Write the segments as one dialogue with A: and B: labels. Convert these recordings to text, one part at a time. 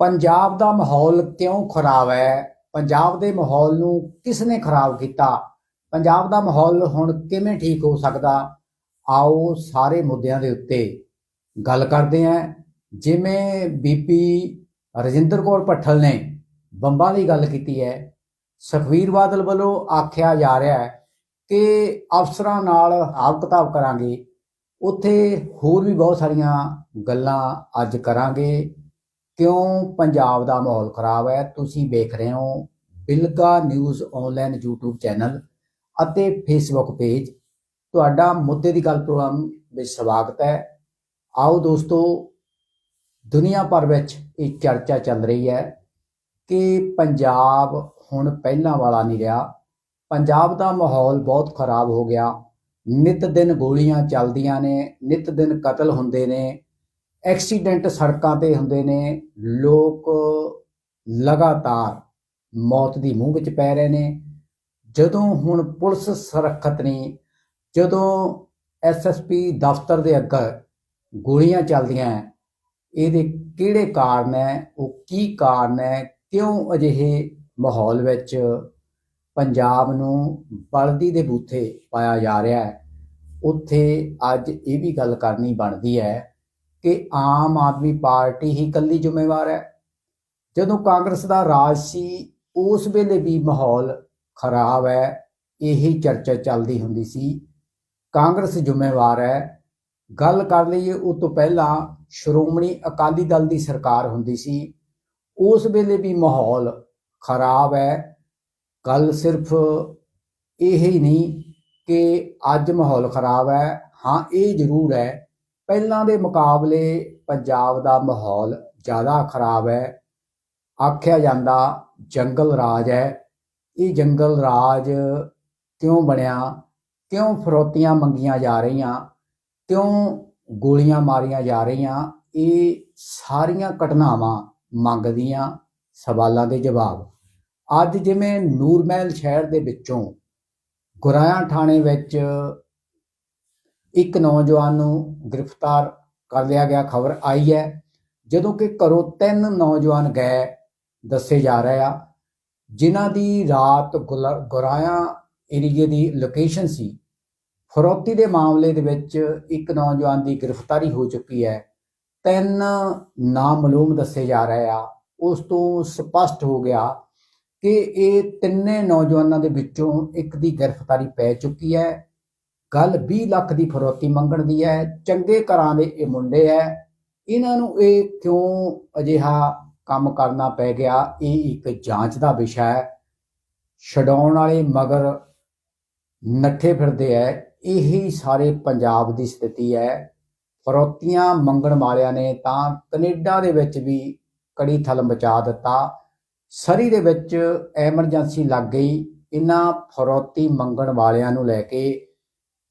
A: ਪੰਜਾਬ ਦਾ ਮਾਹੌਲ ਕਿਉਂ ਖਰਾਬ ਹੈ? ਪੰਜਾਬ ਦੇ ਮਾਹੌਲ ਨੂੰ ਕਿਸ ਨੇ ਖਰਾਬ ਕੀਤਾ? ਪੰਜਾਬ ਦਾ ਮਾਹੌਲ ਹੁਣ ਕਿਵੇਂ ਠੀਕ ਹੋ ਸਕਦਾ? ਆਓ ਸਾਰੇ ਮੁੱਦਿਆਂ ਦੇ ਉੱਤੇ ਗੱਲ ਕਰਦੇ ਹਾਂ। ਜਿਵੇਂ ਬੀਪੀ ਰਜਿੰਦਰ ਕੌਰ ਭੱਠਲ ਨੇ ਬੰਬਾਂ ਦੀ ਗੱਲ ਕੀਤੀ ਹੈ। ਸੁਖਵੀਰ ਬਾਦਲ ਵੱਲੋਂ ਆਖਿਆ ਜਾ ਰਿਹਾ ਹੈ ਕਿ ਅਫਸਰਾਂ ਨਾਲ ਹਿਸਾਬ ਕਿਤਾਬ ਕਰਾਂਗੇ। ਉੱਥੇ ਹੋਰ ਵੀ ਬਹੁਤ ਸਾਰੀਆਂ ਗੱਲਾਂ ਅੱਜ ਕਰਾਂਗੇ। ਕਿਉਂ ਪੰਜਾਬ ਦਾ ਮਾਹੌਲ ਖਰਾਬ ਹੈ? ਤੁਸੀਂ ਵੇਖ ਰਹੇ ਹੋ Bilga news online YouTube channel ਅਤੇ ਫੇਸਬੁੱਕ ਪੇਜ ਤੁਹਾਡਾ ਮੁੱਦੇ ਦੀ ਗੱਲ ਪ੍ਰੋਗਰਾਮ ਵਿੱਚ ਸਵਾਗਤ ਹੈ। ਆਓ ਦੋਸਤੋ, ਦੁਨੀਆ ਭਰ ਵਿੱਚ ਇਹ ਚਰਚਾ ਚੱਲ ਰਹੀ ਹੈ ਕਿ ਪੰਜਾਬ ਹੁਣ ਪਹਿਲਾਂ ਵਾਲਾ ਨਹੀਂ ਰਿਹਾ। ਪੰਜਾਬ ਦਾ ਮਾਹੌਲ ਬਹੁਤ ਖਰਾਬ ਹੋ ਗਿਆ। ਨਿਤ ਦਿਨ ਗੋਲੀਆਂ ਚੱਲਦੀਆਂ ਨੇ, ਨਿਤ ਦਿਨ ਕਤਲ ਹੁੰਦੇ ਨੇ। ਐਕਸੀਡੈਂਟ ਸੜਕਾਂ ਤੇ ਹੁੰਦੇ ਨੇ, ਲੋਕ ਲਗਾਤਾਰ ਮੌਤ ਦੀ ਮੂੰਹ ਵਿੱਚ ਪੈ ਰਹੇ ਨੇ। ਜਦੋਂ ਹੁਣ ਪੁਲਿਸ ਸੁਰੱਖਿਅਤ ਨੇ, ਜਦੋਂ ਐਸਐਸਪੀ ਦਫ਼ਤਰ ਦੇ ਅੱਗੇ ਗੋਲੀਆਂ ਚੱਲਦੀਆਂ, ਇਹਦੇ ਕਿਹੜੇ ਕਾਰਨ ਹੈ, ਉਹ ਕੀ ਕਾਰਨ ਹੈ, ਕਿਉਂ ਅਜਿਹੇ ਮਾਹੌਲ ਵਿੱਚ ਪੰਜਾਬ ਨੂੰ ਬਲਦੀ ਦੇ ਬੂਥੇ ਪਾਇਆ ਜਾ ਰਿਹਾ ਹੈ? ਉੱਥੇ ਅੱਜ ਇਹ ਵੀ ਗੱਲ ਕਰਨੀ ਬਣਦੀ ਹੈ ਕਿ ਆਮ ਆਦਮੀ ਪਾਰਟੀ ਹੀ ਇਕੱਲੀ ਜ਼ਿੰਮੇਵਾਰ ਹੈ। ਜਦੋਂ ਕਾਂਗਰਸ ਦਾ ਰਾਜ ਸੀ, ਉਸ ਵੇਲੇ ਵੀ ਮਾਹੌਲ ਖਰਾਬ ਹੈ, ਇਹੀ ਚਰਚਾ ਚੱਲਦੀ ਹੁੰਦੀ ਸੀ। ਕਾਂਗਰਸ ਜ਼ਿੰਮੇਵਾਰ ਹੈ। ਗੱਲ ਕਰ ਲਈਏ ਉਹ ਤੋਂ ਪਹਿਲਾਂ ਸ਼੍ਰੋਮਣੀ ਅਕਾਲੀ ਦਲ ਦੀ ਸਰਕਾਰ ਹੁੰਦੀ ਸੀ। ਉਸ ਵੇਲੇ ਵੀ ਮਾਹੌਲ ਖਰਾਬ ਹੈ। ਗੱਲ ਸਿਰਫ ਇਹ ਹੀ ਨਹੀਂ ਕਿ ਅੱਜ ਮਾਹੌਲ ਖਰਾਬ ਹੈ। ਹਾਂ, ਇਹ ਜ਼ਰੂਰ ਹੈ ਪਹਿਲਾਂ ਦੇ ਮੁਕਾਬਲੇ ਪੰਜਾਬ ਦਾ ਮਾਹੌਲ ਜ਼ਿਆਦਾ ਖਰਾਬ ਹੈ। ਆਖਿਆ ਜਾਂਦਾ, ਜੰਗਲ ਰਾਜ ਹੈ। ਇਹ ਜੰਗਲ ਰਾਜ ਕਿਉਂ ਬਣਿਆ? ਕਿਉਂ ਫਰੋਤੀਆਂ ਮੰਗੀਆਂ ਜਾ ਰਹੀਆਂ? ਕਿਉਂ ਗੋਲੀਆਂ ਮਾਰੀਆਂ ਜਾ ਰਹੀਆਂ? ਇਹ ਸਾਰੀਆਂ ਘਟਨਾਵਾਂ ਮੰਗਦੀਆਂ ਸਵਾਲਾਂ ਦੇ ਜਵਾਬ। ਅੱਜ ਜਿਵੇਂ ਨੂਰਮਹਿਲ ਸ਼ਹਿਰ ਦੇ ਵਿੱਚੋਂ ਗੁਰਾਇਆ ਥਾਣੇ ਵਿੱਚ ਇੱਕ ਨੌਜਵਾਨ ਨੂੰ ਗ੍ਰਿਫਤਾਰ ਕਰ ਲਿਆ ਗਿਆ, ਖਬਰ ਆਈ ਹੈ। ਜਦੋਂ ਕਿ ਘਰੋਂ ਤਿੰਨ ਨੌਜਵਾਨ ਗਏ ਦੱਸੇ ਜਾ ਰਹੇ ਆ, ਜਿਨ੍ਹਾਂ ਦੀ ਰਾਤ ਗੁਲਾ- ਗੁਰਾਇਆ ਏਰੀਏ ਦੀ ਲੋਕੇਸ਼ਨ ਸੀ। ਫਰੋਤੀ ਦੇ ਮਾਮਲੇ ਦੇ ਵਿੱਚ ਇੱਕ ਨੌਜਵਾਨ ਦੀ ਗ੍ਰਿਫਤਾਰੀ ਹੋ ਚੁੱਕੀ ਹੈ। ਤਿੰਨ ਨਾਮਲੂਮ ਦੱਸੇ ਜਾ ਰਹੇ ਆ। ਉਸ ਤੋਂ ਸਪਸ਼ਟ ਹੋ ਗਿਆ ਕਿ ਇਹ ਤਿੰਨੇ ਨੌਜਵਾਨਾਂ ਦੇ ਵਿੱਚੋਂ ਇੱਕ ਦੀ ਗ੍ਰਿਫਤਾਰੀ ਪੈ ਚੁੱਕੀ ਹੈ। ਗੱਲ 20 ਲੱਖ ਦੀ ਫਰੋਤੀ ਮੰਗਣ ਦੀ ਹੈ, ਚੰਗੇ ਘਰਾਂ ਦੇ ਇਹ ਮੁੰਡੇ ਹੈ। ਇਹਨਾਂ ਨੂੰ ਇਹ ਕਿਉਂ ਅਜਿਹਾ ਕੰਮ ਕਰਨਾ ਪੈ ਗਿਆ, ਇਹ ਇੱਕ ਜਾਂਚ ਦਾ ਵਿਸ਼ਾ ਹੈ। ਛਡਾਉਣ ਵਾਲੇ ਮਗਰ ਨੱਠੇ ਫਿਰਦੇ ਐ ਇਹੀ ਸਾਰੇ ਪੰਜਾਬ ਦੀ ਸਥਿਤੀ ਹੈ। ਫਰੋਤੀਆਂ ਮੰਗਣ ਵਾਲਿਆਂ ਨੇ ਤਾਂ ਕੈਨੇਡਾ ਦੇ ਵਿੱਚ ਵੀ ਕੜੀ ਥਲ ਮਚਾ ਦਿੱਤਾ। ਸਰੀ ਦੇ ਵਿੱਚ ਐਮਰਜੈਂਸੀ ਲੱਗ ਗਈ, ਇਹਨਾਂ ਫਰੋਤੀ ਮੰਗਣ ਵਾਲਿਆਂ ਨੂੰ ਲੈ ਕੇ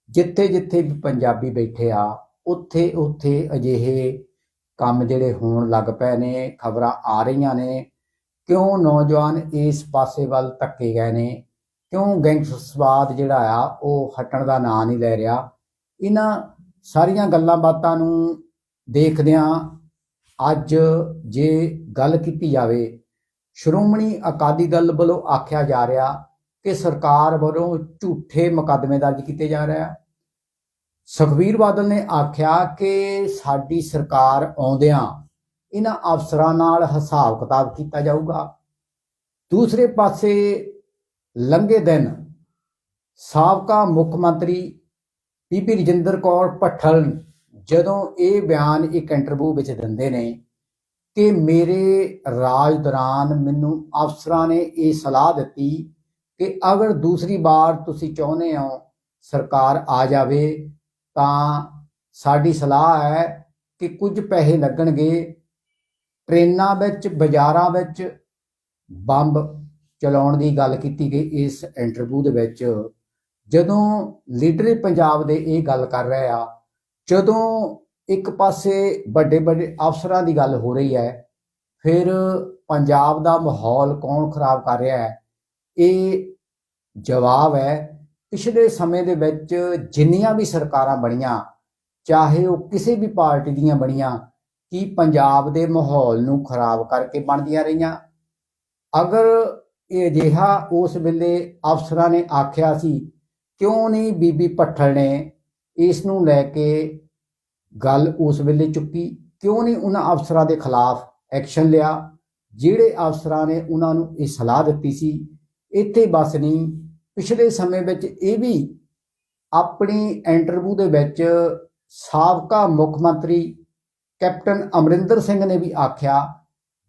A: ਜਿੱਥੇ ਜਿੱਥੇ ਵੀ ਪੰਜਾਬੀ ਬੈਠੇ ਆ, ਉੱਥੇ ਉੱਥੇ ਅਜਿਹੇ ਕੰਮ ਜਿਹੜੇ ਹੋਣ ਲੱਗ ਪਏ ਨੇ, ਖਬਰਾਂ ਆ ਰਹੀਆਂ ਨੇ। ਕਿਉਂ ਨੌਜਵਾਨ ਇਸ ਪਾਸੇ ਵੱਲ ਧੱਕੇ ਗਏ ਨੇ? ਕਿਉਂ ਗੈਂਗਸਟਰਵਾਦ ਜਿਹੜਾ ਆ, ਉਹ ਹਟਣ ਦਾ ਨਾਂ ਨਹੀਂ ਲੈ ਰਿਹਾ? ਇਹਨਾਂ ਸਾਰੀਆਂ ਗੱਲਾਂ ਬਾਤਾਂ ਨੂੰ ਦੇਖਦਿਆਂ ਅੱਜ ਜੇ ਗੱਲ ਕੀਤੀ ਜਾਵੇ, ਸ਼੍ਰੋਮਣੀ ਅਕਾਲੀ ਦਲ ਵੱਲੋਂ ਆਖਿਆ ਜਾ ਰਿਹਾ ਕਿ ਸਰਕਾਰ ਵੱਲੋਂ ਝੂਠੇ ਮੁਕੱਦਮੇ ਦਰਜ ਕੀਤੇ ਜਾ ਰਹੇ ਆ। ਸੁਖਵੀਰ ਬਾਦਲ ਨੇ ਆਖਿਆ ਕਿ ਸਾਡੀ ਸਰਕਾਰ ਆਉਂਦਿਆਂ ਇਹਨਾਂ ਅਫਸਰਾਂ ਨਾਲ ਹਿਸਾਬ ਕਿਤਾਬ ਕੀਤਾ ਜਾਊਗਾ। ਦੂਸਰੇ ਪਾਸੇ ਲੰਘੇ ਦਿਨ ਸਾਬਕਾ ਮੁੱਖ ਮੰਤਰੀ ਬੀਬੀ ਰਜਿੰਦਰ ਕੌਰ ਭੱਠਲ ਜਦੋਂ ਇਹ ਬਿਆਨ ਇੱਕ ਇੰਟਰਵਿਊ ਵਿੱਚ ਦਿੰਦੇ ਨੇ ਕਿ ਮੇਰੇ ਰਾਜ ਦੌਰਾਨ ਮੈਨੂੰ ਅਫਸਰਾਂ ਨੇ ਇਹ ਸਲਾਹ ਦਿੱਤੀ ਕਿ ਅਗਰ ਦੂਸਰੀ ਵਾਰ ਤੁਸੀਂ ਚਾਹੁੰਦੇ ਹੋ ਸਰਕਾਰ ਆ ਜਾਵੇ, ਤਾਂ ਸਾਡੀ ਸਲਾਹ ਹੈ ਕਿ ਕੁਝ ਪੈਸੇ ਲੱਗਣਗੇ। ਟ੍ਰੇਨਾਂ ਵਿੱਚ, ਬਾਜ਼ਾਰਾਂ ਵਿੱਚ ਬੰਬ ਚਲਾਉਣ ਦੀ ਗੱਲ ਕੀਤੀ ਗਈ ਇਸ ਇੰਟਰਵਿਊ ਦੇ ਵਿੱਚ। ਜਦੋਂ ਲੀਡਰ ਪੰਜਾਬ ਦੇ ਇਹ ਗੱਲ ਕਰ ਰਹੇ ਆ, ਜਦੋਂ ਇੱਕ ਪਾਸੇ ਵੱਡੇ ਵੱਡੇ ਅਫਸਰਾਂ ਦੀ ਗੱਲ ਹੋ ਰਹੀ ਹੈ, ਫਿਰ ਪੰਜਾਬ ਦਾ ਮਾਹੌਲ ਕੌਣ ਖਰਾਬ ਕਰ ਰਿਹਾ ਹੈ? ਇਹ ਜਵਾਬ ਹੈ, ਪਿਛਲੇ ਸਮੇਂ ਦੇ ਵਿੱਚ ਜਿੰਨੀਆਂ ਵੀ ਸਰਕਾਰਾਂ ਬਣੀਆਂ, ਚਾਹੇ ਉਹ ਕਿਸੇ ਵੀ ਪਾਰਟੀ ਦੀਆਂ ਬਣੀਆਂ, ਕੀ ਪੰਜਾਬ ਦੇ ਮਾਹੌਲ ਨੂੰ ਖਰਾਬ ਕਰਕੇ ਬਣਦੀਆਂ ਰਹੀਆਂ। ਅਗਰ ਇਹ ਅਜਿਹਾ ਉਸ ਵੇਲੇ ਅਫਸਰਾਂ ਨੇ ਆਖਿਆ ਸੀ, ਕਿਉਂ ਨਹੀਂ ਬੀਬੀ ਪੱਠਲ ਨੇ ਇਸ ਨੂੰ ਲੈ ਕੇ ਗੱਲ ਉਸ ਵੇਲੇ ਚੁੱਕੀ? ਕਿਉਂ ਨਹੀਂ ਉਹਨਾਂ ਅਫਸਰਾਂ ਦੇ ਖਿਲਾਫ ਐਕਸ਼ਨ ਲਿਆ? ਜਿਹੜੇ ਅਫਸਰਾਂ ਨੇ ਉਹਨਾਂ ਨੂੰ ਇਹ ਸਲਾਹ ਦਿੱਤੀ ਸੀ ਇੱਥੇ ਬਸ ਨਹੀਂ। ਪਿਛਲੇ ਸਮੇਂ ਵਿੱਚ ਇਹ ਵੀ ਆਪਣੀ ਇੰਟਰਵਿਊ ਦੇ ਵਿੱਚ ਸਾਬਕਾ ਮੁੱਖ ਮੰਤਰੀ ਕੈਪਟਨ ਅਮਰਿੰਦਰ ਸਿੰਘ ਨੇ ਵੀ ਆਖਿਆ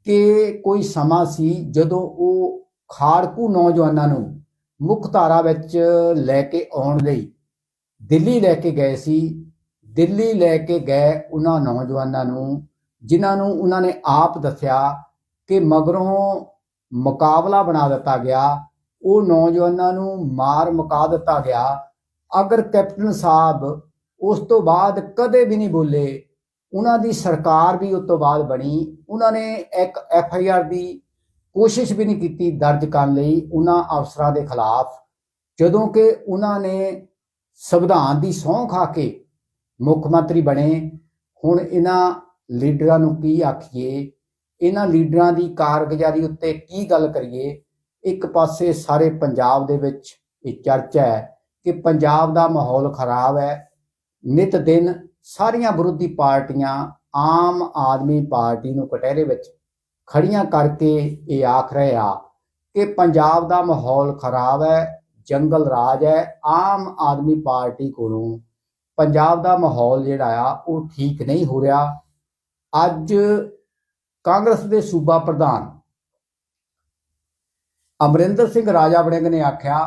A: ਕਿ ਕੋਈ ਸਮਾਂ ਸੀ ਜਦੋਂ ਉਹ ਖਾੜਕੂ ਨੌਜਵਾਨਾਂ ਨੂੰ ਮੁੱਖ ਧਾਰਾ ਵਿੱਚ ਲੈ ਕੇ ਆਉਣ ਲਈ ਦਿੱਲੀ ਲੈ ਕੇ ਗਏ ਸੀ। ਦਿੱਲੀ ਲੈ ਕੇ ਗਏ ਉਹਨਾਂ ਨੌਜਵਾਨਾਂ ਨੂੰ, ਜਿਨ੍ਹਾਂ ਨੂੰ ਉਹਨਾਂ ਨੇ ਆਪ ਦੱਸਿਆ ਕਿ ਮਗਰੋਂ ਮੁਕਾਬਲਾ ਬਣਾ ਦਿੱਤਾ ਗਿਆ ਉਹ ਨੌਜਵਾਨਾਂ ਨੂੰ ਮਾਰ ਮੁਕਾ ਦਿੱਤਾ ਗਿਆ। ਅਗਰ ਕੈਪਟਨ ਸਾਹਿਬ ਉਸ ਤੋਂ ਬਾਅਦ ਕਦੇ ਵੀ ਨਹੀਂ ਬੋਲੇ, ਉਹਨਾਂ ਦੀ ਸਰਕਾਰ ਵੀ ਉਸ ਤੋਂ ਬਾਅਦ ਬਣੀ। ਉਹਨਾਂ ਨੇ ਇੱਕ ਐਫ ਆਈ ਆਰ ਦੀ ਕੋਸ਼ਿਸ਼ ਵੀ ਨਹੀਂ ਕੀਤੀ ਦਰਜ ਕਰਨ ਲਈ ਉਹਨਾਂ ਅਫਸਰਾਂ ਦੇ ਖਿਲਾਫ। ਜਦੋਂ ਕਿ ਉਹਨਾਂ ਨੇ ਸੰਵਿਧਾਨ ਦੀ ਸਹੁੰ ਖਾ ਕੇ ਮੁੱਖ ਮੰਤਰੀ ਬਣੇ। ਹੁਣ ਇਹਨਾਂ ਲੀਡਰਾਂ ਨੂੰ ਕੀ ਆਖੀਏ? ਇਹਨਾਂ ਲੀਡਰਾਂ ਦੀ ਕਾਰਗੁਜ਼ਾਰੀ ਉੱਤੇ ਕੀ ਗੱਲ ਕਰੀਏ? ਇੱਕ ਪਾਸੇ ਸਾਰੇ ਪੰਜਾਬ ਦੇ ਵਿੱਚ ਇਹ ਚਰਚਾ ਹੈ ਕਿ ਪੰਜਾਬ ਦਾ ਮਾਹੌਲ ਖਰਾਬ ਹੈ। ਨਿਤ ਦਿਨ ਸਾਰੀਆਂ ਵਿਰੋਧੀ ਪਾਰਟੀਆਂ ਆਮ ਆਦਮੀ ਪਾਰਟੀ ਨੂੰ ਕਟਹਿਰੇ ਵਿੱਚ ਖੜੀਆਂ ਕਰਕੇ ਇਹ ਆਖ ਰਹੇ ਆ ਕਿ ਪੰਜਾਬ ਦਾ ਮਾਹੌਲ ਖਰਾਬ ਹੈ, ਜੰਗਲ ਰਾਜ ਹੈ, ਆਮ ਆਦਮੀ ਪਾਰਟੀ ਕੋਲੋਂ ਪੰਜਾਬ ਦਾ ਮਾਹੌਲ ਜਿਹੜਾ ਆ ਉਹ ਠੀਕ ਨਹੀਂ ਹੋ ਰਿਹਾ। ਅੱਜ ਕਾਂਗਰਸ ਦੇ ਸੂਬਾ ਪ੍ਰਧਾਨ ਅਮਰਿੰਦਰ ਸਿੰਘ ਰਾਜਾ ਵੜਿੰਗ ਨੇ ਆਖਿਆ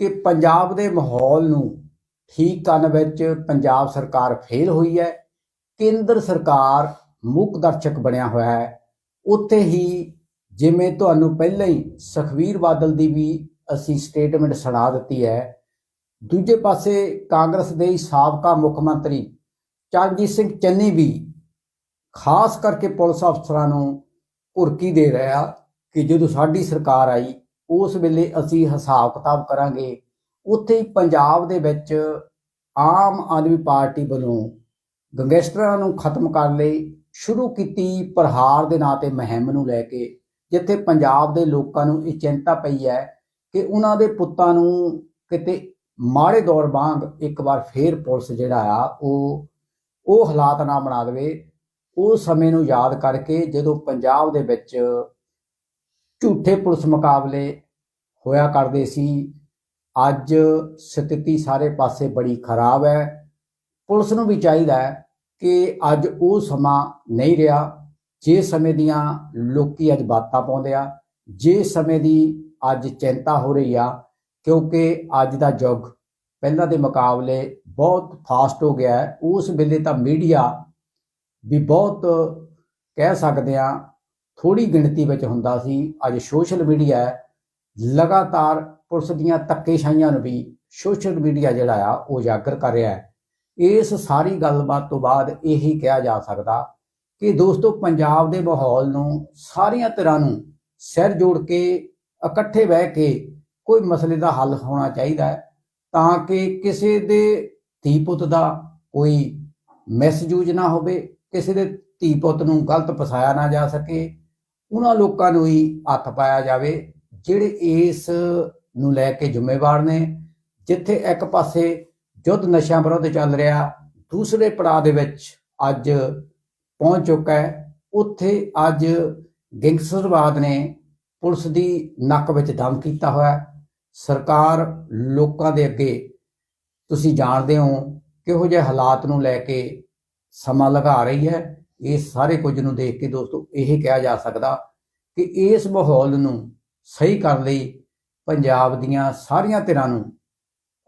A: ਕਿ ਪੰਜਾਬ ਦੇ ਮਾਹੌਲ ਨੂੰ ਠੀਕ ਕਰਨ ਵਿੱਚ ਪੰਜਾਬ ਸਰਕਾਰ ਫੇਲ ਹੋਈ ਹੈ, ਕੇਂਦਰ ਸਰਕਾਰ ਮੁੱਖ ਦਰਸ਼ਕ ਬਣਿਆ ਹੋਇਆ ਹੈ। ਉੱਥੇ ਹੀ ਜਿਵੇਂ ਤੁਹਾਨੂੰ ਪਹਿਲਾਂ ਹੀ ਸੁਖਵੀਰ ਬਾਦਲ ਦੀ ਵੀ ਅਸੀਂ ਸਟੇਟਮੈਂਟ ਸੁਣਾ ਦਿੱਤੀ ਹੈ, ਦੂਜੇ ਪਾਸੇ ਕਾਂਗਰਸ ਦੇ ਸਾਬਕਾ ਮੁੱਖ ਮੰਤਰੀ ਚਰਨਜੀਤ ਸਿੰਘ ਚੰਨੀ ਵੀ ਖਾਸ ਕਰਕੇ ਪੁਲਿਸ ਅਫਸਰਾਂ ਨੂੰ ਘੁਰਕੀ ਦੇ ਰਿਹਾ। ਕਿ ਜਦੋਂ ਸਾਡੀ ਸਰਕਾਰ ਆਈ, ਉਸ ਵੇਲੇ ਅਸੀਂ ਹਿਸਾਬ ਕਿਤਾਬ ਕਰਾਂਗੇ। ਉੱਥੇ ਹੀ ਪੰਜਾਬ ਦੇ ਵਿੱਚ ਆਮ ਆਦਮੀ ਪਾਰਟੀ ਵੱਲੋਂ ਗੰਗੈਸਟਰਾਂ ਨੂੰ ਖਤਮ ਕਰਨ ਲਈ ਸ਼ੁਰੂ ਕੀਤੀ ਪ੍ਰਹਾਰ ਦੇ ਨਾਂ ਤੇ ਮੁਹਿੰਮ ਨੂੰ ਲੈ ਕੇ, ਜਿੱਥੇ ਪੰਜਾਬ ਦੇ ਲੋਕਾਂ ਨੂੰ ਇਹ ਚਿੰਤਾ ਪਈ ਹੈ ਕਿ ਉਹਨਾਂ ਦੇ ਪੁੱਤਾਂ ਨੂੰ ਕਿਤੇ ਮਾੜੇ ਦੌਰ ਵਾਂਗ ਇੱਕ ਵਾਰ ਫੇਰ ਪੁਲਿਸ ਜਿਹੜਾ ਆ, ਉਹ ਉਹ ਹਾਲਾਤ ਨਾ ਬਣਾ ਦੇਵੇ। ਉਹ ਸਮੇਂ ਨੂੰ ਯਾਦ ਕਰਕੇ ਜਦੋਂ ਪੰਜਾਬ ਦੇ ਵਿੱਚ ਝੂਠੇ ਪੁਲਿਸ ਮੁਕਾਬਲੇ ਹੋਇਆ ਕਰਦੇ ਸੀ। ਅੱਜ ਸਥਿਤੀ ਸਾਰੇ ਪਾਸੇ ਬੜੀ ਖਰਾਬ ਹੈ। ਪੁਲਿਸ ਨੂੰ ਵੀ ਚਾਹੀਦਾ ਹੈ ਕਿ ਅੱਜ ਉਹ ਸਮਾਂ ਨਹੀਂ ਰਿਹਾ ਜੇ ਸਮੇਂ ਦੀਆਂ ਲੋਕੀ ਅੱਜ ਬਾਤਾਂ ਪਾਉਂਦੇ ਆ, ਜੇ ਸਮੇਂ ਦੀ ਅੱਜ ਚਿੰਤਾ ਹੋ ਰਹੀ ਆ, ਕਿਉਂਕਿ ਅੱਜ ਦਾ ਯੁੱਗ ਪਹਿਲਾਂ ਦੇ ਮੁਕਾਬਲੇ ਬਹੁਤ ਫਾਸਟ ਹੋ ਗਿਆ ਹੈ। ਉਸ ਵੇਲੇ ਤਾਂ ਮੀਡੀਆ ਵੀ ਬਹੁਤ ਕਹਿ ਸਕਦੇ ਆ ਥੋੜੀ ਗਿਣਤੀ ਵਿੱਚ ਹੁੰਦਾ ਸੀ। ਅੱਜ ਸੋਸ਼ਲ ਮੀਡੀਆ ਲਗਾਤਾਰ ਪੁਲਿਸ ਦੀਆਂ ਧੱਕੇਸ਼ਾਹੀਆਂ ਨੂੰ ਵੀ ਸੋਸ਼ਲ ਮੀਡੀਆ ਜਿਹੜਾ ਆ, ਉਹ ਉਜਾਗਰ ਕਰ ਰਿਹਾ ਹੈ। ਇਸ ਸਾਰੀ ਗੱਲਬਾਤ ਤੋਂ ਬਾਅਦ ਇਹੀ ਕਿਹਾ ਜਾ ਸਕਦਾ ਕਿ ਦੋਸਤੋ, ਪੰਜਾਬ ਦੇ ਮਾਹੌਲ ਨੂੰ ਸਾਰੀਆਂ ਤਰ੍ਹਾਂ ਨੂੰ ਸਿਰ ਜੋੜ ਕੇ, ਇਕੱਠੇ ਬਹਿ ਕੇ ਕੋਈ ਮਸਲੇ ਦਾ ਹੱਲ ਹੋਣਾ ਚਾਹੀਦਾ ਹੈ ਤਾਂ ਕਿ ਕਿਸੇ ਦੇ ਧੀ ਪੁੱਤ ਦਾ ਕੋਈ ਮਿਸਯੂਜ ਨਾ ਹੋਵੇ, ਕਿਸੇ ਦੇ ਧੀ ਪੁੱਤ ਨੂੰ ਗਲਤ ਫਸਾਇਆ ਨਾ ਜਾ ਸਕੇ ਉਹਨਾਂ ਲੋਕਾਂ ਨੂੰ ਹੀ ਹੱਥ ਪਾਇਆ ਜਾਵੇ, ਜਿਹੜੇ ਇਸ ਨੂੰ ਲੈ ਕੇ ਜ਼ਿੰਮੇਵਾਰ ਨੇ, ਜਿੱਥੇ ਇੱਕ ਪਾਸੇ ਯੁੱਧ ਨਸ਼ਿਆਂ ਵਿਰੁੱਧ ਚੱਲ ਰਿਹਾ, ਦੂਸਰੇ ਪੜਾਅ ਦੇ ਵਿੱਚ ਅੱਜ ਪਹੁੰਚ ਚੁੱਕਾ ਹੈ, ਉੱਥੇ ਅੱਜ ਗੈਂਗਸਟਰਵਾਦ ਨੇ ਪੁਲਿਸ ਦੀ ਨੱਕ ਵਿੱਚ ਦਮ ਕੀਤਾ ਹੋਇਆ ਸਰਕਾਰ ਲੋਕਾਂ ਦੇ ਅੱਗੇ, ਤੁਸੀਂ ਜਾਣਦੇ ਹੋ ਕਿਹੋ ਜਿਹੇ ਹਾਲਾਤ ਨੂੰ ਲੈ ਕੇ ਸਮਾਂ ਲਗਾ ਰਹੀ ਹੈ। ਇਹ ਸਾਰੇ ਕੁਝ ਨੂੰ ਦੇਖ ਕੇ ਦੋਸਤੋ ਇਹ ਕਿਹਾ ਜਾ ਸਕਦਾ ਕਿ ਇਸ ਮਾਹੌਲ ਨੂੰ ਸਹੀ ਕਰਨ ਲਈ ਪੰਜਾਬ ਦੀਆਂ ਸਾਰੀਆਂ ਧਿਰਾਂ ਨੂੰ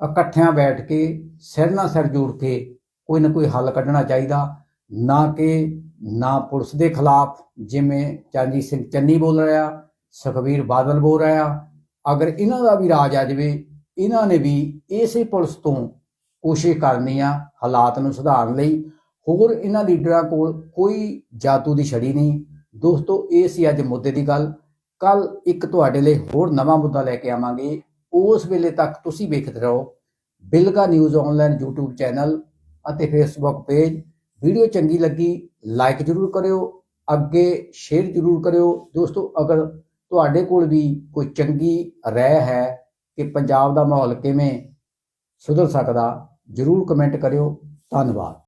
A: ਇਕੱਠਿਆਂ ਬੈਠ ਕੇ ਸਿਰ ਨਾਲ ਸਿਰ ਜੋੜ ਕੇ ਕੋਈ ਨਾ ਕੋਈ ਹੱਲ ਕੱਢਣਾ ਚਾਹੀਦਾ, ਨਾ ਕਿ ਨਾ ਪੁਲਿਸ ਦੇ ਖਿਲਾਫ, ਜਿਵੇਂ ਚਰਨਜੀਤ ਸਿੰਘ ਚੰਨੀ ਬੋਲ ਰਿਹਾ, ਸੁਖਬੀਰ ਬਾਦਲ ਬੋਲ ਰਿਹਾ। ਅਗਰ ਇਹਨਾਂ ਦਾ ਵੀ ਰਾਜ ਆ ਜਾਵੇ, ਇਹਨਾਂ ਨੇ ਵੀ ਇਸੇ ਪੁਲਿਸ ਤੋਂ ਕੋਸ਼ਿਸ਼ ਕਰਨੀ ਆ ਹਾਲਾਤ ਨੂੰ ਸੁਧਾਰਨ ਲਈ। ਹੋਰ ਇਹਨਾਂ ਲੀਡਰਾਂ ਕੋਲ ਕੋਈ ਜਾਦੂ ਦੀ ਛੜੀ ਨਹੀਂ। ਦੋਸਤੋ, ਇਹ ਸੀ ਅੱਜ ਮੁੱਦੇ ਦੀ ਗੱਲ। ਕੱਲ ਇੱਕ ਤੁਹਾਡੇ ਲਈ ਹੋਰ ਨਵਾਂ ਮੁੱਦਾ ਲੈ ਕੇ ਆਵਾਂਗੇ। ਉਸ ਵੇਲੇ ਤੱਕ ਤੁਸੀਂ ਵੇਖਦੇ ਰਹੋ Bilga news online YouTube channel ਅਤੇ Facebook ਪੇਜ। ਵੀਡੀਓ ਚੰਗੀ ਲੱਗੀ, ਲਾਈਕ ਜ਼ਰੂਰ ਕਰਿਓ, ਅੱਗੇ ਸ਼ੇਅਰ ਜ਼ਰੂਰ ਕਰਿਓ। ਦੋਸਤੋ, ਅਗਰ ਤੁਹਾਡੇ ਕੋਲ ਵੀ ਕੋਈ ਚੰਗੀ ਰਾਏ ਹੈ ਕਿ ਪੰਜਾਬ ਦਾ ਮਾਹੌਲ ਕਿਵੇਂ ਸੁਧਰ ਸਕਦਾ, ਜ਼ਰੂਰ ਕਮੈਂਟ ਕਰਿਓ। ਧੰਨਵਾਦ।